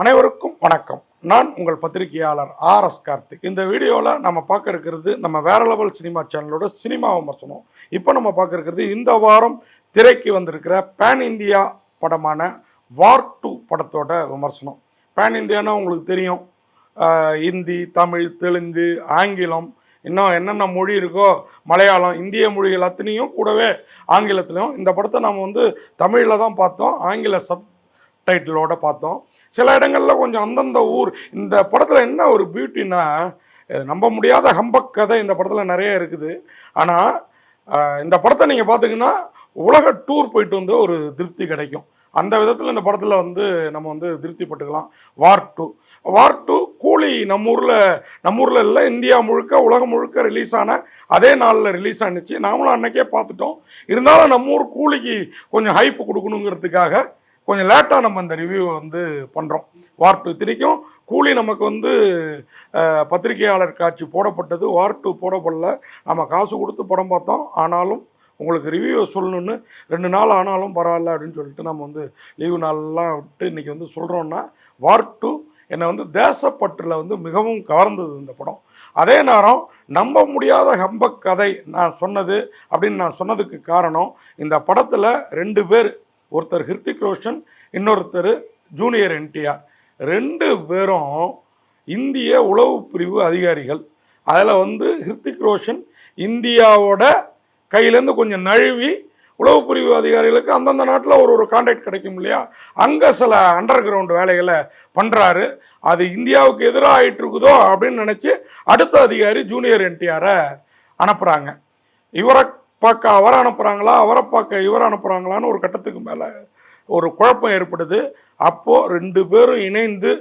அனைவருக்கும் வணக்கம். நான் உங்கள் பத்திரிகையாளர் ஆர் எஸ் கார்த்திக். இந்த வீடியோவில் நம்ம பார்க்க இருக்கிறது நம்ம வேற லெவல் சினிமா சேனலோட சினிமா விமர்சனம். இப்போ நம்ம பார்க்க இருக்கிறது இந்த வாரம் திரைக்கு வந்திருக்கிற பேன் இந்தியா படமான வார் டூ படத்தோட விமர்சனம். பேன் இந்தியானா உங்களுக்கு தெரியும். இந்தி தமிழ் தெலுங்கு ஆங்கிலம் இன்னும் என்னென்ன மொழி இருக்கோ மலையாளம் இந்திய மொழிகள் அத்தனையும் கூடவே ஆங்கிலத்திலையும். இந்த படத்தை நம்ம வந்து தமிழில் தான் பார்த்தோம். ஆங்கில சப் டைட்டிலோட பார்த்தோம். சில இடங்களில் கொஞ்சம் அந்தந்த ஊர் இந்த படத்தில் என்ன ஒரு பியூட்டின்னா நம்ப முடியாத ஹம்பக் கதை இந்த படத்தில் நிறைய இருக்குது. ஆனால் இந்த படத்தை நீங்கள் பார்த்தீங்கன்னா உலக டூர் போயிட்டு வந்து ஒரு திருப்தி கிடைக்கும். அந்த விதத்தில் இந்த படத்தில் வந்து நம்ம வந்து திருப்திப்பட்டுக்கலாம் வார் டூ வார் டூ கூலி நம்ம ஊரில் நம்ம ஊரில் இல்லை இந்தியா முழுக்க உலகம் முழுக்க ரிலீஸ் ஆன அதே நாளில் ரிலீஸ் ஆனிச்சு. நாமளும் அன்றைக்கே பார்த்துட்டோம் இருந்தாலும் நம்ம ஊர் கூலிக்கு கொஞ்சம் ஹைப்பு கொடுக்கணுங்கிறதுக்காக கொஞ்சம் லேட்டாக நம்ம இந்த ரிவ்யூ வந்து பண்ணுறோம் வார் டூ இத்தனைக்கும் கூலி நமக்கு வந்து பத்திரிகையாளர் காட்சி போடப்பட்டது. வார் டூ போடப்படல. நம்ம காசு கொடுத்து படம் பார்த்தோம். ஆனாலும் உங்களுக்கு ரிவ்யூ சொல்லணுன்னு ரெண்டு நாள் ஆனாலும் பரவாயில்ல அப்படின்னு சொல்லிட்டு நம்ம வந்து லீவு நாள்லாம் விட்டு இன்றைக்கி வந்து சொல்கிறோன்னா வார் டூ என்னை வந்து தேசப்பற்றில் வந்து மிகவும் கவர்ந்தது இந்த படம். அதே நேரம் நம்ப முடியாத ஹம்பக் கதை நான் சொன்னது அப்படின்னு நான் சொன்னதுக்கு காரணம் இந்த படத்தில் ரெண்டு பேர் ஒருத்தர் ஹிருத்திக் ரோஷன் இன்னொருத்தர் ஜூனியர் என்டிஆர். ரெண்டு பேரும் இந்திய உளவு பிரிவு அதிகாரிகள். அதில் வந்து ஹிருத்திக் ரோஷன் இந்தியாவோட கையிலேருந்து கொஞ்சம் நழுவி உளவு பிரிவு அதிகாரிகளுக்கு அந்தந்த நாட்டில் ஒரு ஒரு கான்டாக்ட் கிடைக்கும் இல்லையா? அங்கே சில அண்டர் கிரவுண்ட் வேலைகளை பண்ணுறாரு அது இந்தியாவுக்கு எதிராக ஆகிட்டு இருக்குதோ அப்படின்னு நினச்சி அடுத்த அதிகாரி ஜூனியர் என்டிஆரை அனுப்புகிறாங்க இவரை பார்க்க அவரை அனுப்புகிறாங்களா அவரை பார்க்க இவரை அனுப்புகிறாங்களான்னு ஒரு கட்டத்துக்கு மேலே ஒரு குழப்பம் ஏற்படுது. அப்போது ரெண்டு பேரும் இணைந்து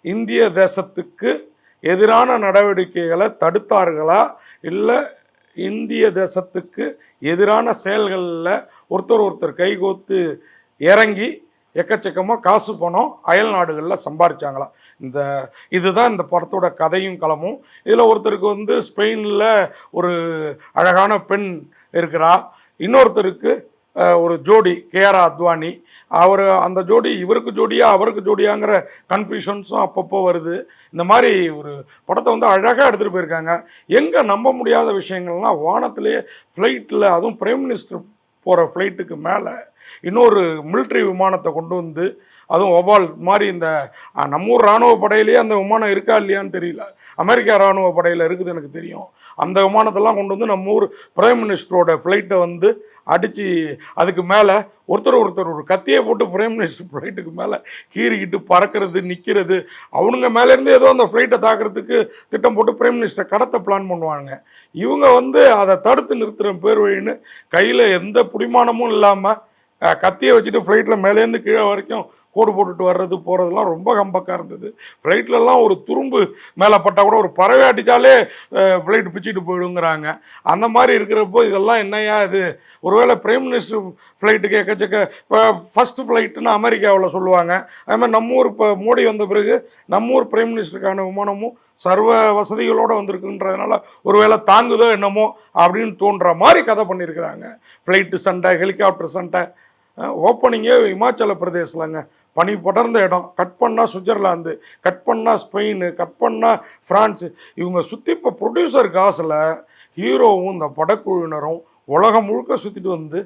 இந்திய தேசத்துக்கு எதிரான நடவடிக்கைகளை தடுத்தார்களா? இல்லை இந்திய தேசத்துக்கு எதிரான செயல்களில் ஒருத்தர் ஒருத்தர் கைகோத்து இறங்கி எக்கச்சக்கமாக காசு பணம் அயல் நாடுகளில் சம்பாரிச்சாங்களா? இந்த இதுதான் இந்த படத்தோட கதையும் களமும். இதில் ஒருத்தருக்கு வந்து ஸ்பெயினில் ஒரு அழகான பெண் இருக்கிறா. இன்னொருத்தருக்கு ஒரு ஜோடி கேஆர் அத்வானி. அவர் அந்த ஜோடி இவருக்கு ஜோடியா அவருக்கு ஜோடியாங்கிற கன்ஃபியூஷன்ஸும் அப்பப்போ வருது. இந்த மாதிரி ஒரு படத்தை வந்து அழகாக எடுத்துகிட்டு போயிருக்காங்க. எங்கே நம்ப முடியாத விஷயங்கள்லாம் வானத்திலேயே ஃப்ளைட்டில் அதுவும் பிரைம் மினிஸ்டர் போகிற ஃப்ளைட்டுக்கு மேலே இன்னொரு மிலிட்ரி விமானத்தை கொண்டு வந்து அதுவும் ஒவ்வால் மாதிரி இந்த நம்ம ஊர் இராணுவ படையிலேயே அந்த விமானம் இருக்கா இல்லையான்னு தெரியல. அமெரிக்கா இராணுவ படையில் இருக்குது எனக்கு தெரியும். அந்த விமானத்தெல்லாம் கொண்டு வந்து நம்ம ஊர் பிரைம் மினிஸ்டரோட ஃப்ளைட்டை வந்து அடித்து அதுக்கு மேலே ஒருத்தர் ஒருத்தர் ஒரு கத்தியை போட்டு பிரைம் மினிஸ்டர் ஃப்ளைட்டுக்கு மேலே கீறிக்கிட்டு பறக்கிறது நிற்கிறது அவனுங்க மேலேருந்து ஏதோ அந்த ஃப்ளைட்டை தாக்குறதுக்கு திட்டம் போட்டு பிரைம் மினிஸ்டரை கடத்த பிளான் பண்ணுவாங்க இவங்க வந்து அதை தடுத்து நிறுத்துகிற பேர் வழின்னு கையில் எந்த பிடிமானமும் இல்லாமல் கத்தியை வச்சுட்டு ஃப்ளைட்டில் மேலேருந்து கீழே வரைக்கும் கோடு போட்டுட்டு வர்றது போகிறதுலாம் ரொம்ப கம்பக்காக இருந்தது. ஃப்ளைட்லலாம் ஒரு துரும்பு மேலே பட்டால் கூட ஒரு பறவை அடித்தாலே ஃப்ளைட் பிச்சுட்டு போயிடுங்கிறாங்க. அந்த மாதிரி இருக்கிறப்போ இதெல்லாம் என்னையா இது? ஒருவேளை பிரைம் மினிஸ்டர் ஃப்ளைட்டுக்கு எக்கச்சக்க இப்போ ஃபஸ்ட்டு ஃப்ளைட்டுன்னு அமெரிக்காவில் சொல்லுவாங்க. அதுமாதிரி நம்ம ஊர் இப்போ மோடி வந்த பிறகு நம்ம ஊர் பிரைம் மினிஸ்டருக்கான விமானமும் சர்வ வசதிகளோடு வந்திருக்குன்றதுனால ஒருவேளை தாங்குதோ என்னமோ அப்படின்னு தோன்ற மாதிரி கதை பண்ணியிருக்கிறாங்க. ஃப்ளைட்டு சண்டை ஹெலிகாப்டர் சண்டை ஓப்பனிங்கே இமாச்சல பிரதேசலங்க. பனி படர்ந்த இடம். கட் பண்ணால் சுவிட்சர்லாந்து கட் பண்ணால் ஸ்பெயின் கட் பண்ணால் ஃப்ரான்ஸு இவங்க சுற்றி இப்போ ப்ரொடியூசர் காசில் ஹீரோவும் இந்த படக்குழுவினரும் உலகம் முழுக்க சுற்றிட்டு வந்து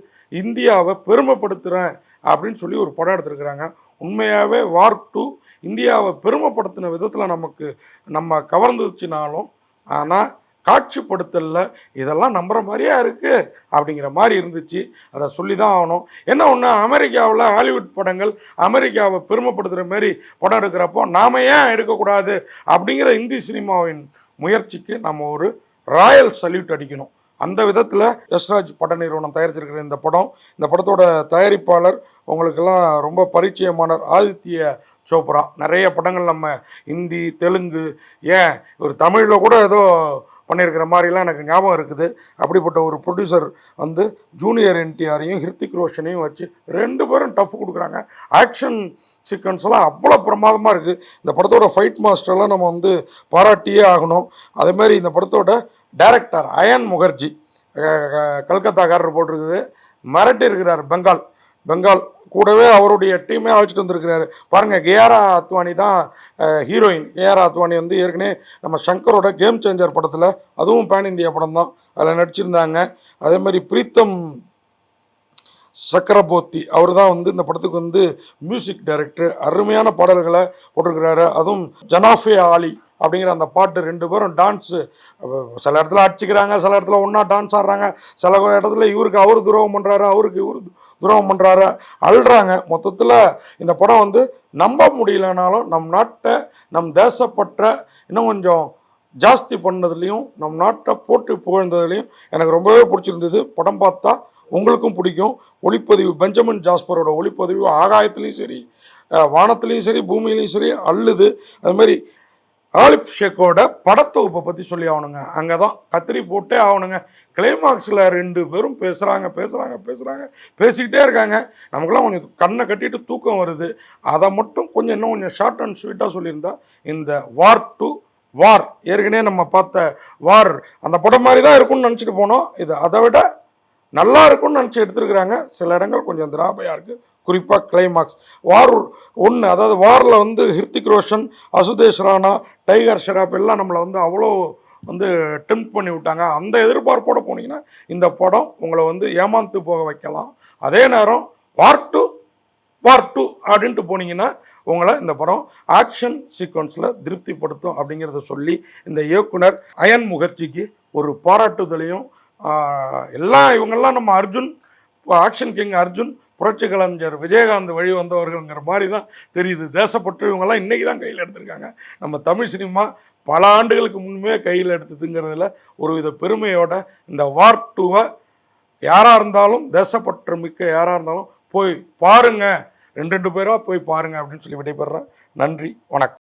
இந்தியாவை பெருமைப்படுத்துகிறேன் அப்படின்னு சொல்லி ஒரு படம் எடுத்திருக்கிறாங்க. உண்மையாகவே வார் டூ இந்தியாவை பெருமைப்படுத்தின விதத்தில் நமக்கு நம்ம கவர்ந்துச்சுனாலும் ஆனால் காட்சிப்படுத்தலில். இதெல்லாம் நம்புகிற மாதிரியா இருக்குது அப்படிங்கிற மாதிரி இருந்துச்சு. அதை சொல்லி தான் ஆகணும். என்ன ஒன்று அமெரிக்காவில் ஹாலிவுட் படங்கள் அமெரிக்காவை பெருமைப்படுத்துகிற மாதிரி படம் எடுக்கிறப்போ நாம ஏன் எடுக்கக்கூடாது? அப்படிங்கிற இந்தி சினிமாவின் முயற்சிக்கு நம்ம ஒரு ராயல் சல்யூட் அடிக்கணும். அந்த விதத்தில் யஸ்ராஜ் பட நிறுவனம் தயாரிச்சிருக்கிற இந்த படம் இந்த படத்தோட தயாரிப்பாளர் உங்களுக்கெல்லாம் ரொம்ப பரிச்சயமானார் ஆதித்ய சோப்ரா. நிறைய படங்கள் நம்ம ஹிந்தி தெலுங்கு ஏன்? ஒரு தமிழில் கூட ஏதோ பண்ணியிருக்கிற மாதிரிலாம் எனக்கு ஞாபகம் இருக்குது. அப்படிப்பட்ட ஒரு ப்ரொடியூசர் வந்து ஜூனியர் என்டிஆரையும் ஹிருத்திக் ரோஷனையும் வச்சு ரெண்டு பேரும் டஃப் கொடுக்குறாங்க. ஆக்ஷன் சீக்வன்ஸ்லாம் அவ்வளோ பிரமாதமாக இருக்குது இந்த படத்தோட ஃபைட் மாஸ்டர்லாம் நம்ம வந்து பாராட்டியே ஆகணும். அதே இந்த படத்தோட டைரக்டர் அயன் முகர்ஜி கல்கத்தாக்காரர் போட்டிருக்குது. மிரட்டி இருக்கிறார் பெங்கால். பெங்கால் கூடவே அவருடைய டீமே அழைச்சிட்டு வந்திருக்கிறாரு. பாருங்கள் கேஆரா அத்வானி தான் ஹீரோயின் கேஆரா அத்வானி வந்து ஏற்கனவே நம்ம சங்கரோட கேம் சேஞ்சர் படத்தில் அதுவும் பேன் இந்தியா படம் தான். அதில் நடிச்சிருந்தாங்க. அதே மாதிரி பிரீத்தம் சக்கரபோத்தி அவர் தான் வந்து இந்த படத்துக்கு வந்து மியூசிக் டைரக்டர் அருமையான பாடல்களை போட்டிருக்கிறாரு. அதுவும் ஜனாஃபே ஆலி அப்படிங்கிற அந்த பாட்டு ரெண்டு பேரும் டான்ஸு சில இடத்துல அடிச்சுக்கிறாங்க சில இடத்துல ஒன்றா டான்ஸ் ஆடுறாங்க. சில இடத்துல இவருக்கு அவர் துரோகம் பண்ணுறாரு அவருக்கு இவர் துரோகம் பண்ணுறாரு அழுறாங்க மொத்தத்தில் இந்த படம் வந்து நம்ப முடியலனாலும் நம் நாட்டை நம் தேசப்பற்ற இன்னும் கொஞ்சம் ஜாஸ்தி பண்ணதுலேயும் நம் நாட்டை போட்டு புகழ்ந்ததுலேயும் எனக்கு ரொம்பவே பிடிச்சிருந்தது. படம் பார்த்தா உங்களுக்கும் பிடிக்கும். ஒளிப்பதிவு பெஞ்சமின் ஜாஸ்பரோட ஒளிப்பதிவு ஆகாயத்துலேயும் சரி வானத்துலேயும் சரி பூமியிலையும் சரி அள்ளுது. அது மாதிரி ஆலிப் ஷேக்கோட படத்தொகுப்பை பற்றி சொல்லி ஆகணுங்க. அங்கே தான் கத்திரி போட்டே ஆகணுங்க. கிளைமாக்ஸில் ரெண்டு பேரும் பேசுகிறாங்க பேசுகிறாங்க பேசுகிறாங்க பேசிக்கிட்டே இருக்காங்க. நமக்குலாம் கொஞ்சம் கண்ணை கட்டிட்டு தூக்கம் வருது. அதை மட்டும் கொஞ்சம் இன்னும் கொஞ்சம் ஷார்ட் அண்ட் ஸ்வீட்டாக சொல்லியிருந்தா இந்த வார் டு வார் ஏற்கனவே நம்ம பார்த்த வார் அந்த படம் மாதிரி தான் இருக்கும்னு நினச்சிட்டு போனோம். இது அதை விட நல்லா இருக்கும்னு நினச்சி எடுத்துருக்குறாங்க. சில இடங்கள் கொஞ்சம் திராபையாக இருக்குது குறிப்பாக கிளைமாக்ஸ் வார் ஒன்று அதாவது வாரில் வந்து ஹிருத்திக் ரோஷன் அசுதேஷ் ராணா டைகர் ஷெராப் எல்லாம் நம்மளை வந்து அவ்வளோ வந்து டெம்ப் பண்ணி விட்டாங்க. அந்த எதிர்பார்ப்போடு போனீங்கன்னா இந்த படம் உங்களை வந்து ஏமாந்து போக வைக்கலாம். அதே நேரம் வார் டூ வார் டூ அப்படின்ட்டு போனீங்கன்னா உங்களை இந்த படம் ஆக்ஷன் சீக்வன்ஸில் திருப்திப்படுத்தும் அப்படிங்கிறத சொல்லி இந்த இயக்குனர் அயன் முகர்ஜிக்கு ஒரு பாராட்டுதலையும் எல்லாம் இவங்கெல்லாம் நம்ம அர்ஜுன் ஆக்ஷன் கிங் அர்ஜுன் புரட்சி கலைஞர் விஜயகாந்த் வழி வந்தவர்கள்ங்கிற மாதிரி தான் தெரியுது. தேசப்பற்று இவங்கெல்லாம் இன்றைக்கி தான் கையில் எடுத்திருக்காங்க. நம்ம தமிழ் சினிமா பல ஆண்டுகளுக்கு முன்பே கையில் எடுத்ததுங்கிறதுல ஒருவித பெருமையோட இந்த வார் டூவை யாராக இருந்தாலும் தேசப்பற்று மிக்க யாராக இருந்தாலும் போய் பாருங்கள் ரெண்டு ரெண்டு பேராக போய் பாருங்கள் அப்படின்னு சொல்லி விடைபெறேன் நன்றி வணக்கம்.